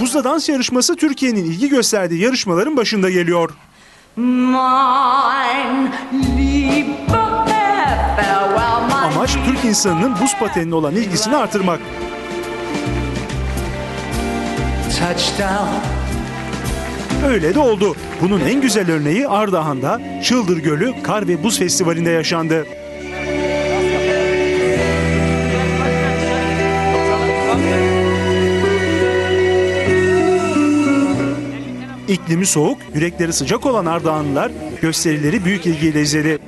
Buzda dans yarışması Türkiye'nin ilgi gösterdiği yarışmaların başında geliyor. Amaç Türk insanının buz patenine olan ilgisini artırmak. Öyle de oldu. Bunun en güzel örneği Ardahan'da Çıldır Gölü Kar ve Buz Festivali'nde yaşandı. İklimi soğuk, yürekleri sıcak olan Ardahanlılar gösterileri büyük ilgiyle izledi.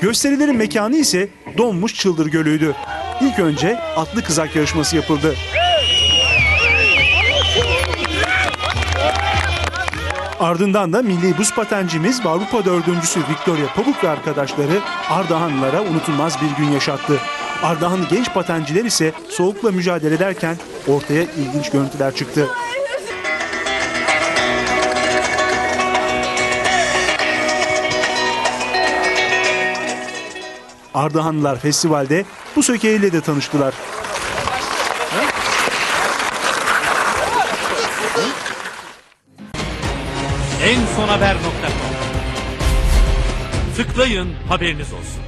Gösterilerin mekanı ise donmuş Çıldır Gölü'ydü. İlk önce atlı kızak yarışması yapıldı. Ardından da milli buz patencimiz Avrupa dördüncüsü Victoria Pabuk ve arkadaşları Ardahanlılara unutulmaz bir gün yaşattı. Ardahanlı genç patenciler ise soğukla mücadele ederken ortaya ilginç görüntüler çıktı. Ardahanlılar festivalde bu sökeyle de tanıştılar. En son haber.com Tıklayın haberiniz olsun.